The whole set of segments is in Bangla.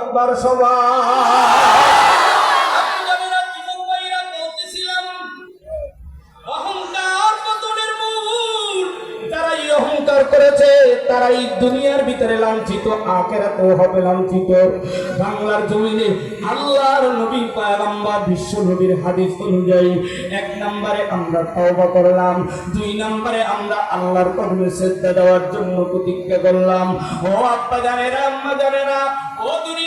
আকবার দুনিয়ার ভিতরে লাঞ্ছিত হবে লাঞ্ছিত বাংলার জমিনে আল্লাহর নবী বিশ্ব নবীর হাদিস অনুযায়ী এক নম্বরে আমরা তওবা করলাম দুই নম্বরে আমরা আল্লাহর কদমে দেওয়ার জন্য প্রতিজ্ঞা করলাম ও আব্বা জানেরা আম্মা জানেরা ও দুনিয়ার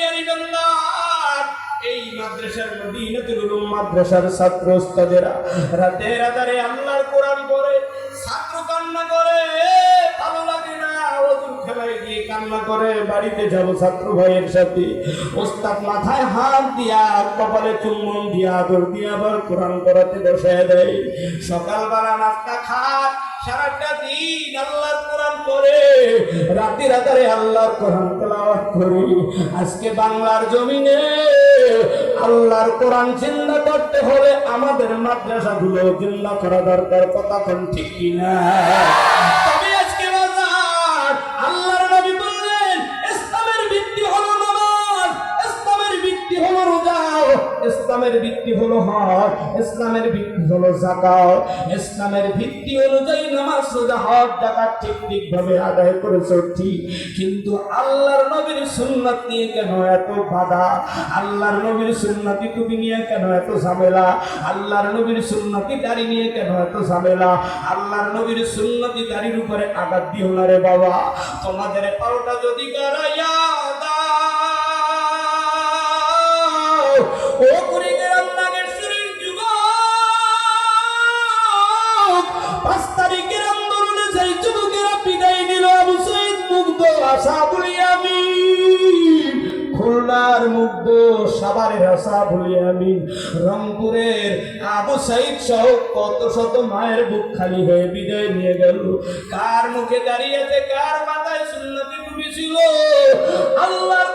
মাদ্রাসার ছাত্র ওস্তাদেরা রাতে রাতারে আল্লাহর কোরআন পড়ে, ছাত্র কান্না করে, ভালো লাগে না ওজুর খেলায় গিয়ে কান্না করে, বাড়িতে যাব ছাত্র ভাইয়ের সাথে। ওস্তাদ মাথায় হাত দিয়া, কপালে চুম্বন দিয়া আদর দিয়া আবার কোরআন করাতে বসায় দেয়। সকালবেলা নাস্তা খায় সারাটা দিন আল্লাহর কোরআন করে রাতে রাতারে আল্লাহর কোরআন তেলাওয়াত করি। আজকে বাংলার জমিনে আল্লাহর কোরআন চিন্তা করতে হলে আমাদের মাদ্রাসাগুলো চিন্তা করা দরকার, কথা ঠিক কিনা? ইসলামের ভিত্তি হলো হজ, ইসলামের ভিত্তি হলো যাকাত, ইসলামের ভিত্তি অনুযায়ী নামাজ, রোজা, হজ, যাকাত ঠিক ঠিক ভাবে আদায় করেছ, ঠিক। কিন্তু আল্লাহর নবীর সুন্নাত নিয়ে কেন এত বাধা? আল্লাহর নবীর সুন্নতি টুপি নিয়ে কেন এত ঝামেলা? আল্লাহর নবীর সুন্নতি দাড়ি নিয়ে কেন এত ঝামেলা? আল্লাহর নবীর সুন্নতি দাড়ির উপরে আঘাত দিও না রে বাবা। তোমাদের পাওটা যদি করাইয়া দাও, ও খুলনার মুগ্ধ সাভারের আশা বলি আমি রংপুরের আবু সাইদ সহ কত শত মায়ের বুক খালি হয়ে বিদায় নিয়ে গেল। কার মুখে দাঁড়িয়েছে কার মাথায় সুন্নতি টুপি ছিল? আল্লাহর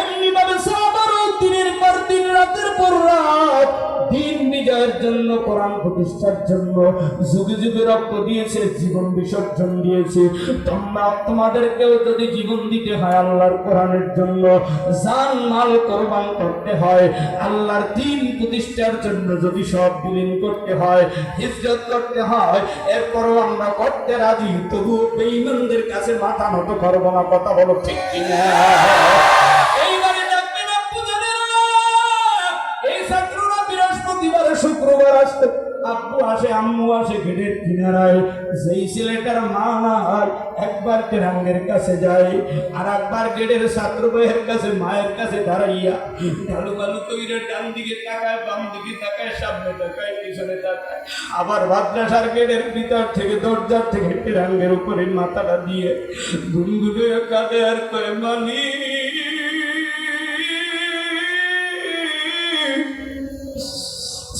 এমনি ভাবে সাহাবারও দিনের পর দিন রাতের পর রাত বিজয়ের জন্য, কোরআন প্রতিষ্ঠার জন্য যুগে যুগে রক্ত দিয়েছে, জীবন বিসর্জন দিয়েছে। তোমরা, তোমাদেরকেও যদি জীবন দিতে হয় আল্লাহর কোরআনের জন্য, জান, মাল, কোরবান করতে হয়, আল্লাহর দিন প্রতিষ্ঠার জন্য যদি সব বিলীন করতে হয়, হিজরত করতে হয়, এরপরও আমরা করতে রাজি তবু বেঈমানদের কাছে মাথা নত করব না, কথা বলো ঠিক কিনা? আসতে, আব্বু আসে, আম্মু আসে কিনারায়। ছেলেটার মা নাই একবার তেরাঙ্গের কাছে যায়, আর একবার গেটের ছাত্র ভাইয়ের কাছে, মায়ের কাছে দাঁড়াইয়া ঢালু বালু ডান দিকে তাকায় বাম দিকে তাকায়, সামনে তাকায়, পিছনে তাকায়। আবার মাদ্রাসার গেটের ভিতর থেকে, দরজার থেকে তেরাঙ্গের উপরে মাথাটা দিয়ে গুনগুনে কাঁদে আর কয়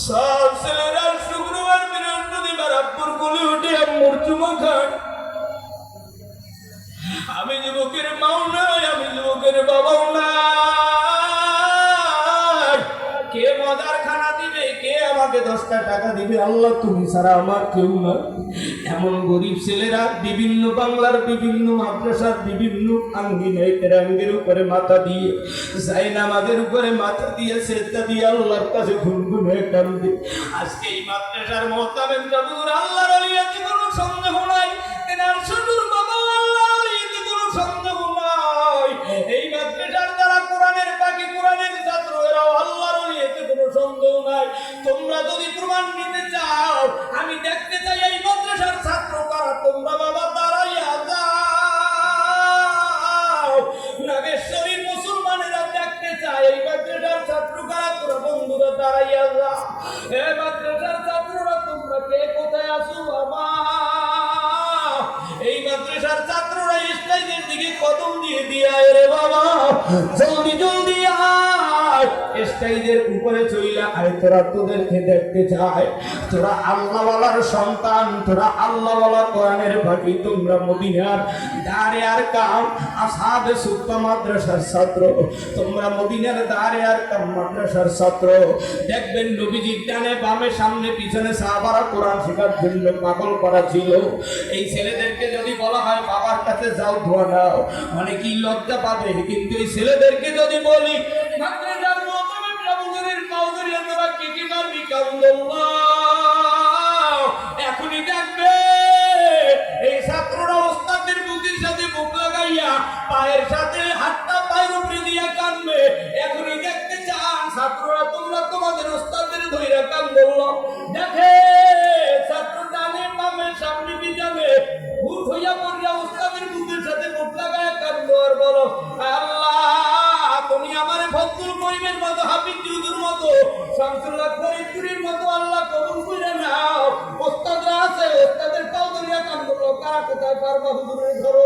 সব ছেলেরা শুক্রবার বৃহস্পতিবার আব্বুর কোলে উঠে আম্মুর চুমা আমি যুবকের মাও নাই, আমি যুবকের বাবাও নাই। কে মজার খানা দিবে, কে আমাকে দশটা টাকা দিবে, আল্লাহ তুমি ছাড়া আমার কেউ না এমন গরিব ছেলেরা বিভিন্ন বাংলার বিভিন্ন মাদ্রাসার বিভিন্ন আঙ্গিনায় তেরাঙ্গের উপরে মাথা দিয়ে যাই নামাজের উপরে মাথা দিয়ে সেটা দিয়ে আল্লাহর কাছে গুনগুন কান্দে। আজকে এই মাদ্রাসার মহতাবেন জবুর আল্লাহর আলিয়াতে কোনো সন্দেহ নাই? তেনার শুধুর তোমরা যদি প্রমাণ নিতে চাও, আমি দেখতে চাই এই মাদ্রাসার ছাত্র কারা, তোমরা বাবা দাঁড়াইয়া যাও। মুসলমানেরা দেখতে চায়, এই মাদ্রাসার ছাত্র তোরা বন্ধুরা দাঁড়াইয়া যাও। এ মাদ্রাসার ছাত্ররা তোমরা কে, কোথায় আসো বাবা? এই মাদ্রাসার ছাত্ররা স্টেজের দিকে কদম দিয়ে দিয়ে রে বাবা। তোরা তোদেরকে দেখতে চায়। তোরা আল্লাহওয়ালার সন্তান, তোরা আল্লাহওয়ালা কোরআনের বাকি তোমরা মদিনার দাঁড়ে আর কাম, আসাদে সুপ্ত মাদ্রাসার ছাত্র। তোমরা মদিনার দাঁড়ে আর কাম মাদ্রাসার ছাত্র। দেখবেন নবীজির ডানে বামে সামনে পিছনে সাহাবারা কোরআন শেখার জন্য পাগল করা ছিল। এই ছেলেদেরকে যদি বলা হয়, বাবার কাছে যাও, ধোয়া নাও। অনেকেই লজ্জা পাবে? কিন্তু এই ছেলেদেরকে যদি বলি মাদ্রাসার এখনই দেখবে, এই ছাত্ররা ওস্তাদের বুকের সাথে বুক লাগাইয়া পায়ের সাথে হাতটা পায়ের উপরে দিয়ে কানবে এখনই দেখতে চান, ছাত্ররা, তোমরা তোমাদের ওস্তাদের ধইরা কান দেখে পড়িয়া ওস্তাদের বুকের সাথে বুক লাগাইয়া কানবো আর আল্লাহ, তুমি আমার ফজলুল করিমের মতো, হাফিজ মতো শামসুল্লাহ ফরিদপুরের মতো আল্লাহ কবুল করে নাও। ওস্তাদরা আছে, ওস্তাদের পাও ধরিয়া কান্দো কারা কোথায় পারবা হুজুরের ধরো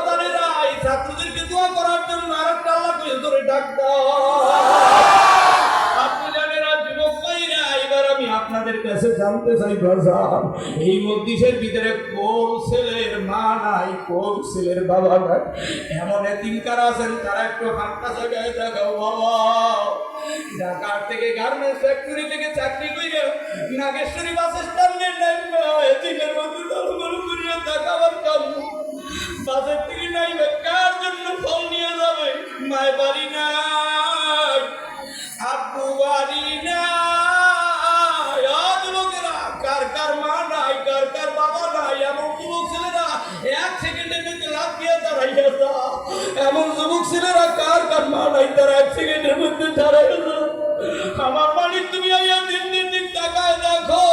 জানতে চাই বাজার এই মধ্যিসের ভিতরে কোন ছেলের মা নাই, কোন ছেলের বাবা নাই? এমন এতিম কারা আছেন, তারা একটু হাতটা জায়গায় দেখাও, বাবা। ঢাকার থেকে গার্মেন্টস ফ্যাক্টরি থেকে চাকরি করে নাগেশ্বরী বাস স্ট্যান্ডে নামবে এতিমের মধ্যে দলবল করিয়া দেখাবার সেকেন্ডের মধ্যে দাঁড়াইয়া যা আমার মালিক তুমি আইয়া দিন দিন দিন তাকায় দেখো।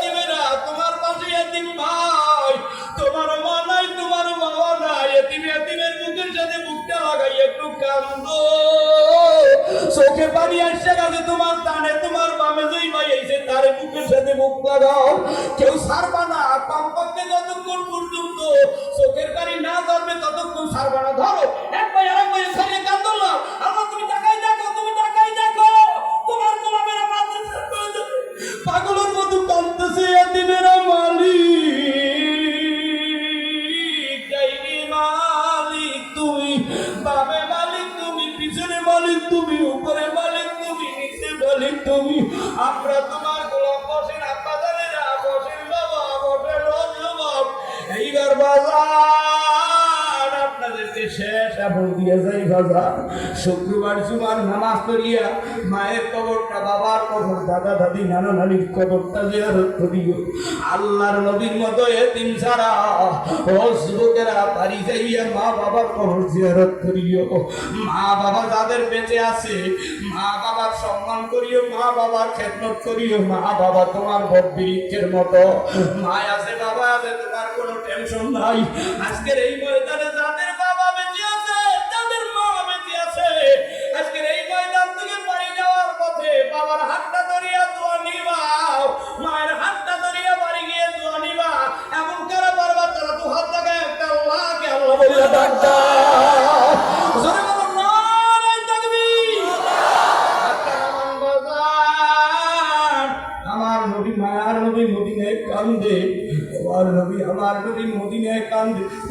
দিবেরা তোমার পাশে এতিম ভাই। তোমার মা নাই, তোমার বাবা নাই। এতিম এতিমের মুখের সাথে মুখটা লাগাই একটু কান্দো। চোখে ততক্ষণ সারবা ধরো। আমরা তোমার গোলাম বসেন আব্বা জানেরা বসেন বাবা বসেন এইবার বাজার। শেষ দিয়ে যাই বাজার শুক্রবার জুমার নামাজ পড়িয়া মায়ের কবরটা, বাবার কবর, দাদা দাদি, নানা নানির কবরটা জিয়ারত করিও। আল্লাহর নবীর মতো এতিম ছাড়া ও যুবকেরা বাড়ি যাইয়া মা বাবার কবর জিয়ারত করিও। মা বাবা যাদের বেঁচে আছে, মা বাবার সম্মান করিও, মা বাবার খেদমত করিও। মা বাবা তোমার বৃক্ষের মতো। মা আছে বাবা আছে তোমার কোনো টেনশন নাই। আজকের এই ময়দানে যাদের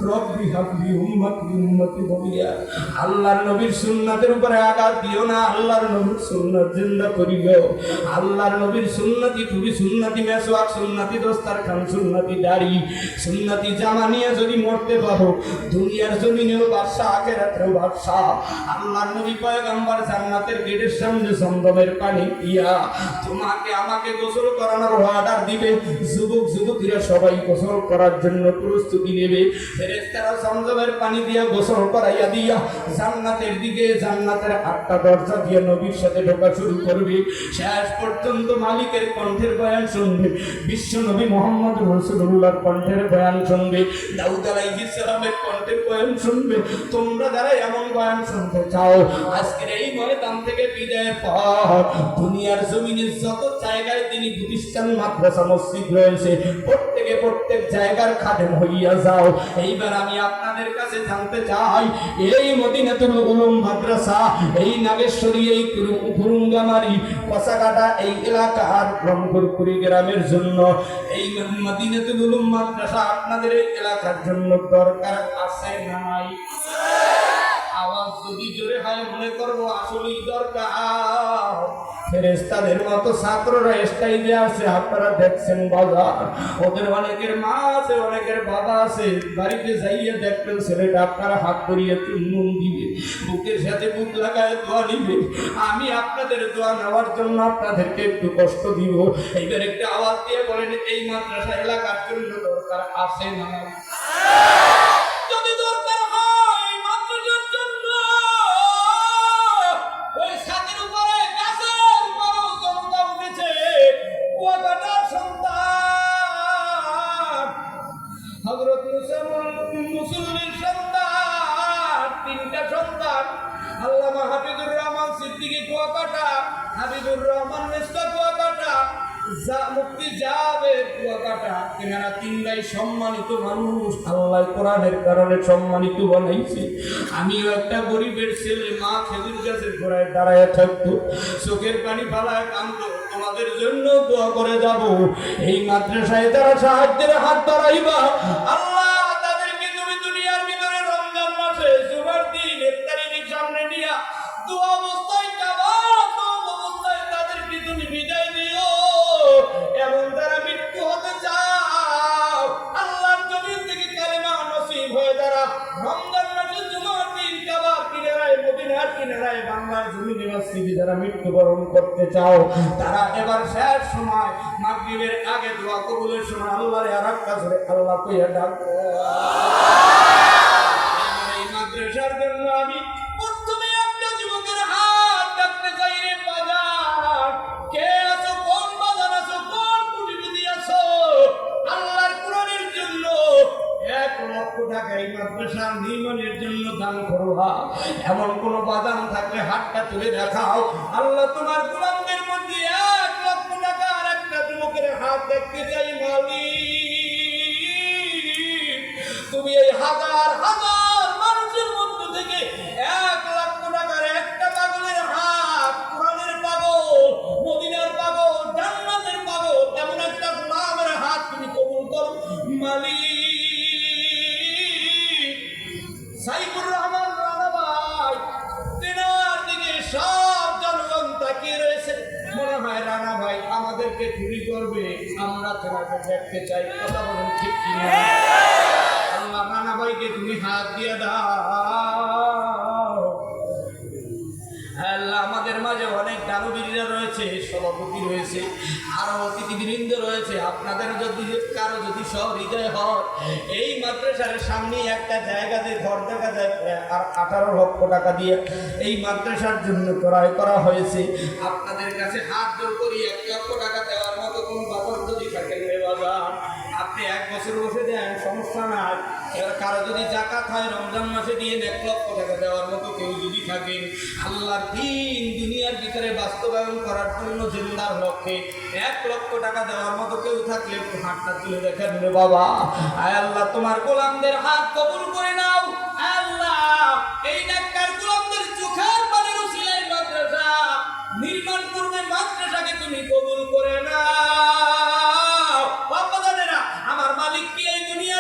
রব্বি হাবলি উম্মতি উম্মতি বলিয়া। আল্লাহর নবীর সুন্নাতের উপরে আঘাত দিও না, আল্লাহর নবীর সুন্নাত জিন্দা করিও। আল্লাহর নবীর সুন্নতি টুবি সুন্নতি মেসওয়াক সুন্নতি দোস্তার খান, সুন্নতি দাড়ি, সুন্নতি জামা নিয়ে যদি মরতে পারো, দুনিয়ার জমিনেও বাদশা আখেরাতেও বাদশা আল্লাহর নবী পয়গম্বর জান্নাতের গেটের সামনে জমজমের পানি দিয়া তোমাকে, আমাকে গোসল করানোর অর্ডার দিবে। যুবক, যুবতীরা সবাই গোসল করার জন্য প্রস্তুতি নেবে। ফেরেশতারা জমজমের পানি গোসল করাইয়া দিয়া জান্নাতের দিকে, জান্নাতের আটটা দরজা দিয়ে নবীর সাথে ঢোকা শুরু শেষ পর্যন্ত মালিকের কণ্ঠের বয়ান শুনবে। বিশ্ব নবী মোহাম্মদ কণ্ঠের বয়ান দাউদ কণ্ঠের বয়ান শুনবে। তোমরা যারা এমন বয়ান শুনতে চাও, আজকের এই ময়দান থেকে বিদায়ের পর দুনিয়ার জমিনে যত জায়গায় তিনি প্রতিষ্ঠান, মাদ্রাসা, মসজিদ রয়েছে, প্রত্যেকে প্রত্যেক জায়গার খাদেম হইয়া যাও। এইবার আমি আপনাদের কাছে জানতে চাই এই মদিনাতুল উলুম মাদ্রাসা এই নাগেশ্বরী এই কুরুঙ্গামারি কসাকাটা এই এলাকার রংপুরপুরি গ্রামের জন্য। এই মদিনাতুল উলুম মাদ্রাসা আপনাদের এই এলাকার জন্য দরকার আছে না নাই? আওয়াজ যদি জোরে হয় মনে করব আসলেই দরকার। ফেরেস্তাদের মতো ছাত্ররা স্টাইলে আছে, আপনারা দেখছেন বাজার। ওদের অনেকের মা আছে, অনেকের বাবা আছে। বাড়িতে যাইয়ে দেখবেন ছেলেটা আপনারা হাত করিয়ে চুম্বন দিবে, বুকের সাথে বুক লাগায় দোয়া নিবে। আমি আপনাদের দোয়া নেওয়ার জন্য আপনাদেরকে একটু কষ্ট দিব। এইবার একটা আওয়াজ দিয়ে বলেন, এই মাদ্রাসা এলাকার জন্য দরকার আছে না মানুষ আল্লাহ কোরআনের কারণে সম্মানিত বানাইছে। আমিও একটা গরিবের ছেলে, মা খেজুর গাছের ঘোড়ায় দাঁড়ায় থাকতো। চোখের পানি ফালায় কামতো তোমাদের জন্য দোয়া করে যাব। এই মাদ্রাসায় তারা সাহায্যের হাত বাড়াইবা, আল্লাহ মৃত্যুবরণ করতে চাও। তারা এবার শেষ সময় মাগরিবের আগে দোয়া কবুলের সময় আল্লাহরে আর একটা ধরে আল্লাহ কইয়া ডাকো। জন্য দান এমন কোন বাদাম থাকলে হাতটা তুলে দেখাও। আল্লাহ তোমার গোলামদের দেখতে চাই কথা বলুন ঠিক কিনা? আল্লাহ রানা ভাইকে তুমি হাত দিয়ে দাও। আল্লাহ আমাদের মাঝে অনেক দানবীরা রয়েছে সভাপতি রয়েছে আরও অতিথিবৃন্দ রয়েছে। আপনাদের যদি কারও যদি সহৃদয় হয় এই মাদ্রাসার সামনে একটা জায়গাতে ঘর দেখা যায় আর আঠারো লক্ষ টাকা দিয়ে এই মাদ্রাসার জন্য ক্রয় করা হয়েছে। আপনাদের কাছে হাত জোর করি এক কারও যদি জাকাত হয়, রমজান মাসে দিয়ে এক লক্ষ টাকা দেওয়ার মতো কেউ যদি থাকেন আল্লাহর দিন দুনিয়ার ভিতরে বাস্তবায়ন করার জন্য জিন্দার লক্ষ্যে এক লক্ষ টাকা দেওয়ার মতো কেউ থাকলে একটু হাতটা তুলে দেখেন রে বাবা। আয় আল্লাহ, তোমার গোলামদের হাত কবুল করে নাও। আল্লাহ এই এক